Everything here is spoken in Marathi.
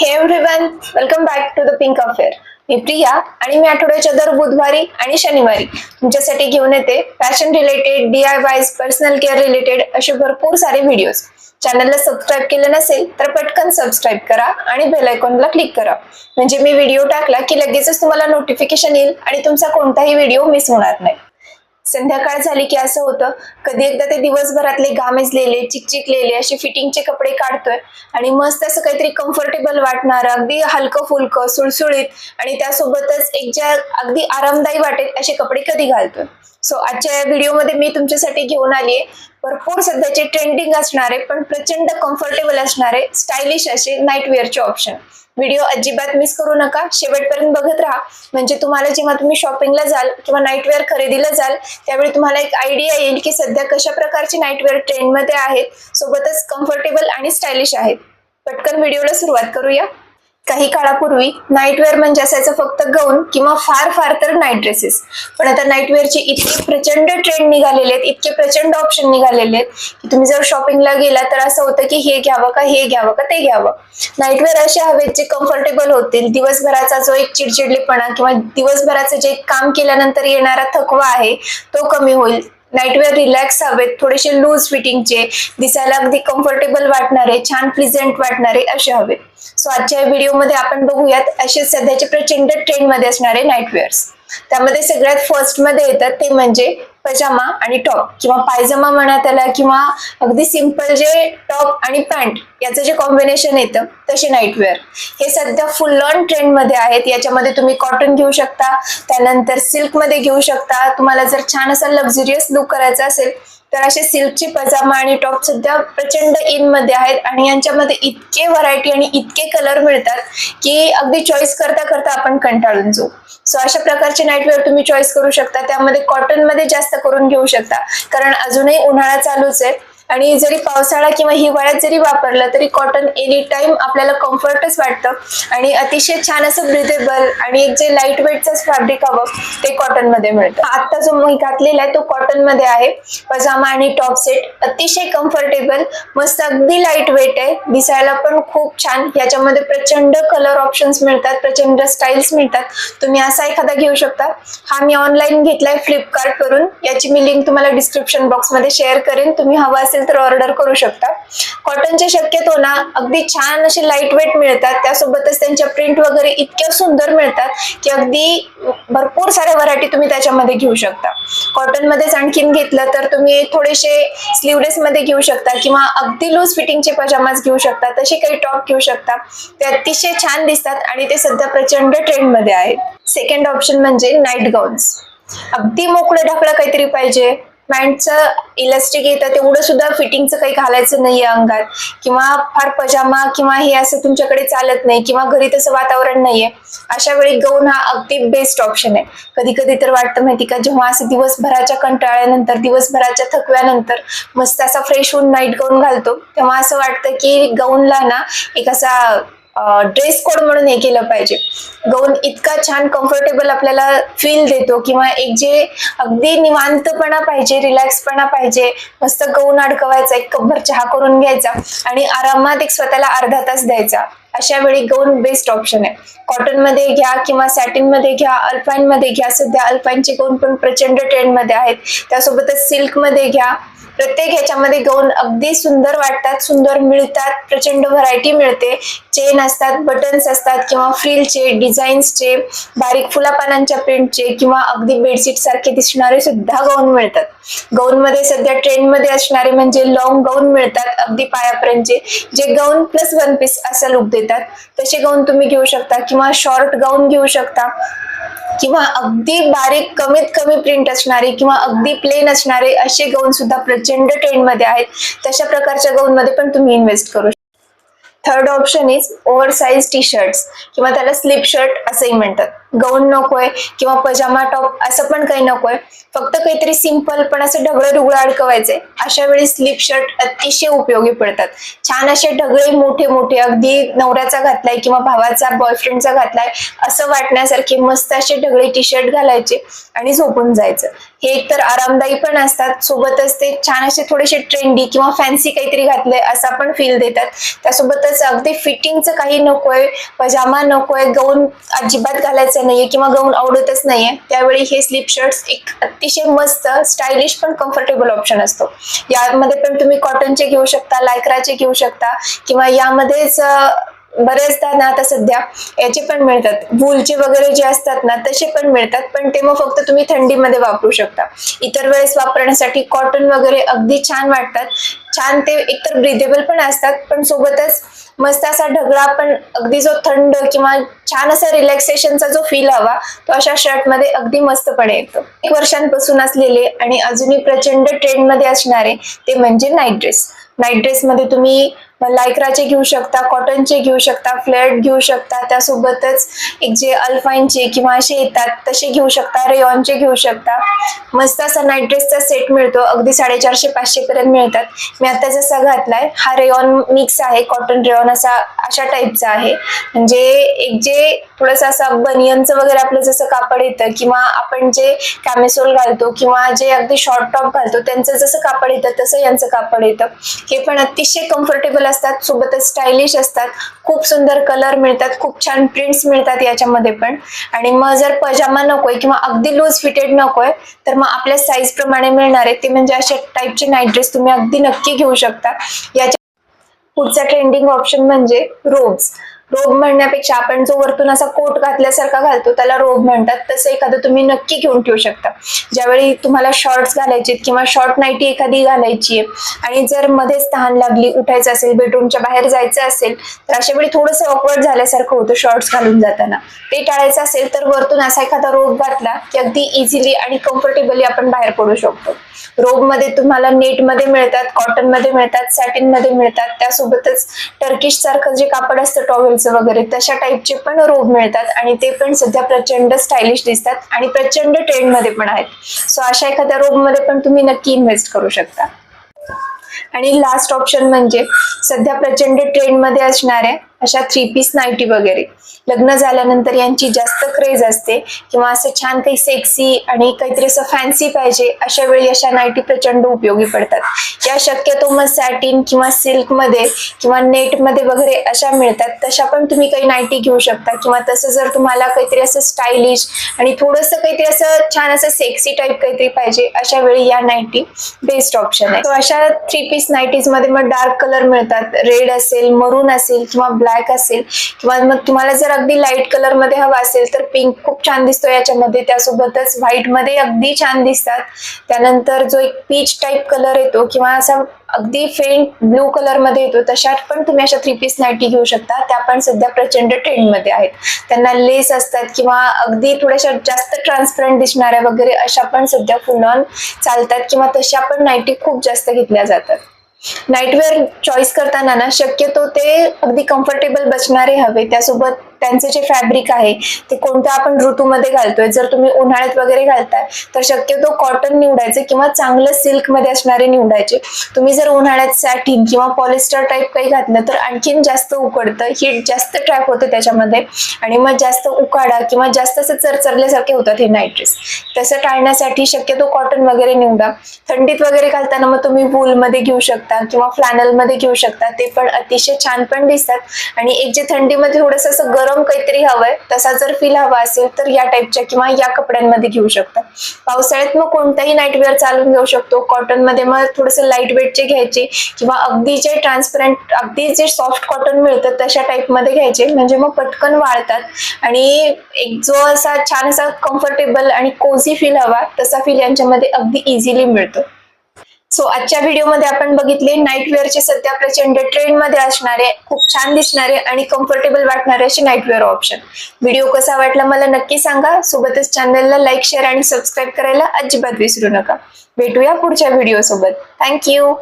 Hey everyone welcome back to the pink affair मी प्रिया आणि मी आठवड्याच्या दर बुधवारी आणि शनिवारी तुमच्यासाठी घेऊन येते fashion related D I Ys personal care related असे भरपूर सारे व्हिडिओज चॅनलला सबस्क्राईब केले नसेल तर पटकन सबस्क्राईब करा आणि बेल आयकॉनला क्लिक करा. म्हणजे मी व्हिडिओ टाकला की लगेचच तुम्हाला नोटिफिकेशन येईल आणि तुमचा कोणताही व्हिडिओ मिस होणार नाही. संध्याकाळ झाली की असं होतं. कधी एकदा ते दिवसभरातले गामेजलेले चिकचिकलेले असे फिटिंगचे कपडे काढतोय आणि मस्त असं काहीतरी कम्फर्टेबल वाटणार अगदी हलकं फुलकं सुळसुळीत आणि त्यासोबतच एक ज्या अगदी आरामदायी वाटेल असे कपडे कधी घालतोय. सो आजच्या या व्हिडिओमध्ये मी तुमच्यासाठी घेऊन आली आहे भरपूर सध्याचे ट्रेंडिंग असणारे पण प्रचंड कम्फर्टेबल असणारे स्टायलिश असे नाईटवेअरचे ऑप्शन व्हिडिओ अजिबात मिस करू नका. शेवटपर्यंत बघत राहा. म्हणजे तुम्हाला जेव्हा तुम्ही शॉपिंगला जाल किंवा नाईटवेअर खरेदीला जाल त्यावेळी तुम्हाला एक आयडिया येईल की सध्या कशा प्रकारचे नाईटवेअर ट्रेंडमध्ये आहेत. सोबतच कम्फर्टेबल आणि स्टायलिश आहेत. पटकन व्हिडिओला सुरुवात करूया. काही काळापूर्वी नाईटवेअर म्हणजे असायचं फक्त गाऊन किंवा फार फार तर नाईट ड्रेसेस पण आता नाईटवेअरचे इतके प्रचंड ट्रेंड निघालेले आहेत इतके प्रचंड ऑप्शन निघालेले आहेत की तुम्ही जर शॉपिंगला गेला तर असं होतं की हे घ्यावं का हे घ्यावं का ते घ्यावं. नाईटवेअर असे हवेत जे कम्फर्टेबल होतील दिवसभराचा जो एक चिडचिडलेपणा किंवा दिवसभराचं जे काम केल्यानंतर येणारा थकवा आहे तो कमी होईल. नाईटवेअर रिलॅक्स हवेत थोडेसे लूज फिटिंगचे दिसायला अगदी कम्फर्टेबल वाटणारे छान प्लिझेंट वाटणारे असे हवेत. सो आजच्या व्हिडिओमध्ये आपण बघूयात असे सध्याचे प्रचंड ट्रेंडमध्ये असणारे नाईटवेअर्स त्यामध्ये सगळ्यात फर्स्टमध्ये येतात ते म्हणजे पजामा आणि टॉप किंवा पायजमा म्हणा त्याला किंवा अगदी सिंपल जे टॉप आणि पॅन्ट याचं जे कॉम्बिनेशन येतं तसे नाईटवेअर हे सध्या फुल ऑन ट्रेंडमध्ये आहेत. याच्यामध्ये तुम्ही कॉटन घेऊ शकता त्यानंतर सिल्कमध्ये घेऊ शकता. तुम्हाला जर छान असा लक्झरियस लुक करायचा असेल तर असे सिल्कचे पजामा आणि टॉप सध्या प्रचंड इनमध्ये आहेत आणि यांच्यामध्ये इतके व्हरायटी आणि इतके कलर मिळतात की अगदी चॉईस करता करता आपण कंटाळून जाऊ. सो अशा प्रकारचे नाईटवेअर तुम्ही चॉईस करू शकता. त्यामध्ये कॉटनमध्ये जास्त करून घेऊ शकता. कारण अजूनही उन्हाळा चालूच आहे. आणि जरी पावसाळा किंवा हिवाळ्यात जरी वापरलं तरी कॉटन एनी टाइम आपल्याला कम्फर्टच वाटतं. आणि अतिशय छान असं ब्रिदेबल आणि एक जे लाइट वेटच फॅब्रिक हवं ते कॉटनमध्ये मिळतं. आता जो मी घातलेला आहे तो कॉटनमध्ये आहे. पजामा आणि टॉप सेट अतिशय कम्फर्टेबल मस्त अगदी लाइट वेट आहे. दिसायला पण खूप छान. याच्यामध्ये प्रचंड कलर ऑप्शन्स मिळतात प्रचंड स्टाईल्स मिळतात. तुम्ही असा एखादा घेऊ शकता. हा मी ऑनलाईन घेतलाय फ्लिपकार्टवरून याची मी लिंक तुम्हाला डिस्क्रिप्शन बॉक्समध्ये शेअर करेन. तुम्ही हवा असेल तर ऑर्डर करू शकता. कॉटनचे शक्यतो ना अगदी छान असे लाइट वेट मिळतात. त्यासोबतच त्यांच्या प्रिंट वगैरे इतक्या सुंदर मिळतात की अगदी भरपूर साऱ्या व्हरायटी तुम्ही त्याच्यामध्ये घेऊ शकता. कॉटन मध्येच आणखीन घेतलं तर तुम्ही थोडेसे स्लीवलेस मध्ये घेऊ शकता किंवा अगदी लूज फिटिंगचे पजामाज घेऊ शकता. तसे काही टॉप घेऊ शकता. ते अतिशय छान दिसतात आणि ते सध्या प्रचंड ट्रेंडमध्ये आहेत. सेकंड ऑप्शन म्हणजे नाईट गाऊन्स अगदी मोकळं ढाकळं काहीतरी पाहिजे. पॅन्टचं इलास्टिक येतं तेवढं सुद्धा फिटिंगचं काही घालायचं नाहीये अंगात. किंवा फार पजामा किंवा हे असं तुमच्याकडे चालत नाही किंवा घरी तसं वातावरण नाहीये. अशा वेळी गौन हा अगदी बेस्ट ऑप्शन आहे. कधी कधी तर वाटतं माहिती का जेव्हा असं दिवसभराच्या कंटाळ्यानंतर दिवसभराच्या थकव्यानंतर मस्त असा फ्रेश होऊन नाईट गाऊन घालतो तेव्हा असं वाटतं की गाऊनला ना एक असा ड्रेस कोड म्हणून हे केलं पाहिजे. गाऊन इतका छान कम्फर्टेबल आपल्याला फील देतो किंवा एक जे अगदी निवांतपणा पाहिजे रिलॅक्सपणा पाहिजे मस्त गाऊन अडकवायचा एक कपभर चहा करून घ्यायचा आणि आरामात एक स्वतःला अर्धा तास द्यायचा. अशा वेळी गाऊन बेस्ट ऑप्शन आहे. कॉटनमध्ये घ्या किंवा सॅटिनमध्ये घ्या अल्पाईन मध्ये घ्या. सध्या अल्पाईनचे गाऊन पण प्रचंड ट्रेंडमध्ये आहेत. त्यासोबतच सिल्कमध्ये घ्या. प्रत्येक ह्याच्यामध्ये गाऊन अगदी सुंदर वाटतात सुंदर मिळतात प्रचंड व्हरायटी मिळते. चेन असतात बटन्स असतात किंवा फ्रिलचे डिझाईन्सचे बारीक फुलापानांच्या प्रिंटचे किंवा अगदी बेडशीट सारखे दिसणारे सुद्धा गाऊन मिळतात. गाऊन मध्ये सध्या ट्रेंडमध्ये असणारे म्हणजे लॉंग गाऊन मिळतात अगदी पायापर्यंतचे जे गाऊन प्लस वन पीस असा लुक देतात. तसे गाऊन तुम्ही घेऊ शकता किंवा शॉर्ट गाऊन घेऊ शकता. किंवा अगदी बारीक कमीत कमी प्रिंट असणारे किंवा अगदी प्लेन असणारे असे गाऊन सुद्धा प्रचंड ट्रेंडमध्ये आहेत. तशा प्रकारच्या गाऊन मध्ये पण तुम्ही इन्व्हेस्ट करू third option is over size T shirts किंवा त्याला स्लिप शर्ट असंही म्हणतात. गाऊन नकोय किंवा पजामा टॉप असं पण काही नकोय. फक्त काहीतरी सिंपल पण असं ढगळं ढुगळं अडकवायचंय अशा वेळी स्लीप शर्ट अतिशय उपयोगी पडतात. छान असे ढगळे मोठे मोठे अगदी नवऱ्याचा घातलाय किंवा भावाचा बॉयफ्रेंडचा घातलाय असं वाटण्यासारखे मस्त असे ढगळे टी शर्ट घालायचे आणि झोपून जायचं. हे एकतर आरामदायी पण असतात. सोबतच ते छान असे थोडेसे ट्रेंडी किंवा फॅन्सी काहीतरी घातलंय असा पण फील देतात. त्यासोबतच अगदी फिटिंगचं काही नकोय पजामा नकोय गाऊन अजिबात घालायचं नाहीये किंवा गाऊन आवडतच नाहीये त्यावेळी हे स्लीप शर्ट्स एक अतिशय मस्त स्टायलिश पण कम्फर्टेबल ऑप्शन असतो. यामध्ये पण तुम्ही कॉटनचे घेऊ शकता लायक्राचे घेऊ शकता किंवा यामध्येच बरेचदा ना आता सध्या याचे पण मिळतात. वूलचे वगैरे जे असतात ना तसे पण मिळतात. पण ते मग फक्त तुम्ही थंडीमध्ये वापरू शकता. इतर वेळेस वापरण्यासाठी कॉटन वगैरे अगदी छान वाटतात. छान ते एकतर ब्रिदेबल पण असतात पण सोबतच मस्त असा ढगळा पण अगदी जो थंड किंवा छान असा रिलॅक्सेशनचा जो फील हवा तो अशा शर्टमध्ये अगदी मस्तपणे येतो. एक वर्षांपासून असलेले आणि अजूनही प्रचंड ट्रेंडमध्ये असणारे ते म्हणजे नाईट ड्रेस नाईट ड्रेसमध्ये तुम्ही लायक्राचे घेऊ शकता कॉटनचे घेऊ शकता फ्लेट घेऊ शकता त्यासोबतच एक जे अल्फाईनचे किंवा असे येतात तसे घेऊ शकता रेयॉनचे घेऊ शकता. मस्त असा नाईट ड्रेसचा सेट मिळतो अगदी साडेचारशे पाचशे पर्यंत मिळतात. मी आता जसा घातलाय हा रेयॉन मिक्स आहे कॉटन रेयॉन असा अशा टाईपचा आहे. म्हणजे एक जे थोडंसं असं बनियनचं वगैरे आपलं जसं कापड येतं किंवा आपण जे कॅमेसोल घालतो किंवा जे अगदी शॉर्ट टॉप घालतो त्यांचं जसं कापड येतं तसं यांचं कापड येतं. हे पण अतिशय कम्फर्टेबल असतात सोबतच स्टायलिश असतात. खूप सुंदर कलर मिळतात खूप छान प्रिंट्स मिळतात याच्यामध्ये पण. आणि मग जर पजामा नकोय किंवा अगदी लूज फिटेड नकोय तर मग आपल्या साईज प्रमाणे मिळणार आहे ते म्हणजे अशा टाईपचे नाईट ड्रेस तुम्ही अगदी नक्की घेऊ शकता. याच्या पुढचा ट्रेंडिंग ऑप्शन म्हणजे रोब्स रोब म्हणण्यापेक्षा आपण जो वरतून असा कोट घातल्यासारखा घालतो त्याला रोब म्हणतात. तसं एखादं तुम्ही नक्की घेऊन ठेवू शकता. ज्यावेळी तुम्हाला शॉर्ट्स घालायचे किंवा शॉर्ट नाईटी एखादी घालायची आहे आणि जर मध्येच तहान लागली उठायचं असेल बेडरूमच्या बाहेर जायचं असेल तर अशा वेळी थोडंसं ऑकवर्ड झाल्यासारखं होतं शॉर्ट्स घालून जाताना. ते टाळायचं असेल तर वरतून असा एखादा रोब घातला की अगदी इझिली आणि कम्फर्टेबली आपण बाहेर पडू शकतो. रोबमध्ये तुम्हाला नेटमध्ये मिळतात कॉटनमध्ये मिळतात सॅटिनमध्ये मिळतात. त्यासोबतच टर्किश सारखं जे कापड असतं टॉवेल टॉवेलचं वगैरे तशा टाईपचे पण रोब मिळतात आणि ते पण सध्या प्रचंड स्टायलिश दिसतात आणि प्रचंड ट्रेंडमध्ये पण आहेत. सो अशा एखाद्या रोबमध्ये पण तुम्ही नक्की इन्व्हेस्ट करू शकता. आणि लास्ट ऑप्शन म्हणजे सध्या प्रचंड ट्रेंडमध्ये असणाऱ्या अशा थ्री पीस नाईटी वगैरे. लग्न झाल्यानंतर यांची जास्त क्रेज असते. किंवा असं छान काही सेक्सी आणि काहीतरी असं फॅन्सी पाहिजे अशा वेळी अशा नाईटी प्रचंड उपयोगी पडतात. या शक्यतो मग सॅटिन किंवा सिल्कमध्ये किंवा नेटमध्ये वगैरे अशा मिळतात. तशा पण तुम्ही काही नाईटी घेऊ शकता. किंवा तसं जर तुम्हाला काहीतरी असं स्टायलिश आणि थोडंसं काहीतरी असं छान असं सेक्सी टाईप काहीतरी पाहिजे अशा वेळी या नाईटी बेस्ट ऑप्शन आहे. अशा थ्री पीस नाईटीजमध्ये मग डार्क कलर मिळतात. रेड असेल मरून असेल किंवा ब्लॅक असेल किंवा मग तुम्हाला जर अगदी लाइट कलरमध्ये हवा असेल तर पिंक खूप छान दिसतो याच्यामध्ये. त्यासोबतच व्हाईटमध्ये अगदी छान दिसतात. त्यानंतर जो एक पीच टाईप कलर येतो किंवा असा अगदी फेंट ब्लू कलरमध्ये येतो तशात पण तुम्ही अशा थ्री पीस नाईटी घेऊ शकता. त्या पण सध्या प्रचंड ट्रेंडमध्ये आहेत. त्यांना लेस असतात किंवा अगदी थोड्याशा जास्त ट्रान्सपरंट दिसणाऱ्या वगैरे अशा पण सध्या फुल ऑन चालतात किंवा तशा पण नाईटी खूप जास्त घेतल्या जातात. नाईटवेअर चॉईस करताना ना शक्यतो ते अगदी कम्फर्टेबल बसणारे हवे. त्यासोबत त्यांचे जे फॅब्रिक आहे ते कोणत्या आपण ऋतूमध्ये घालतोय जर तुम्ही उन्हाळ्यात वगैरे घालताय तर शक्यतो कॉटन निवडायचे किंवा चांगलं सिल्कमध्ये असणारे निवडायचे. तुम्ही जर उन्हाळ्यात सॅटिन किंवा पॉलिस्टर टाईप काही घातलं तर आणखीन जास्त उकडतं हीट जास्त ट्रॅप होते त्याच्यामध्ये. आणि मग जास्त उकाडा किंवा जास्त असं चरचरल्यासारखे होतात हे नाईट ड्रेस तसं टाळण्यासाठी शक्यतो कॉटन वगैरे निवडा. थंडीत वगैरे घालताना मग तुम्ही वूलमध्ये घेऊ शकता किंवा फ्लॅनलमध्ये घेऊ शकता ते पण अतिशय छान पण दिसतात. आणि एक जे थंडीमध्ये थोडंसं असं गरम काहीतरी हवंय तसा जर फील हवा असेल तर या टाईपच्या किंवा या कपड्यांमध्ये घेऊ शकता. पावसाळ्यात मग कोणताही नाईटवेअर चालून घेऊ शकतो. कॉटनमध्ये मग थोडंसं लाइट वेटचे घ्यायचे किंवा अगदी जे ट्रान्सपरंट अगदी जे सॉफ्ट कॉटन मिळतं तशा टाईपमध्ये घ्यायचे. म्हणजे मग पटकन वाळतात आणि एक जो असा छान असा कम्फर्टेबल आणि कोझी फील हवा तसा फील यांच्यामध्ये अगदी इझिली मिळतो. सो आजच्या व्हिडिओमध्ये आपण बघितले नाईटवेअरचे सध्या प्रचंड ट्रेंडमध्ये असणारे खूप छान दिसणारे आणि कम्फर्टेबल वाटणारे असे नाईटवेअर ऑप्शन व्हिडिओ कसा वाटला मला नक्की सांगा. सोबतच चॅनलला लाईक शेअर आणि सबस्क्राईब करायला अजिबात विसरू नका. भेटूया पुढच्या व्हिडिओ सोबत. थँक्यू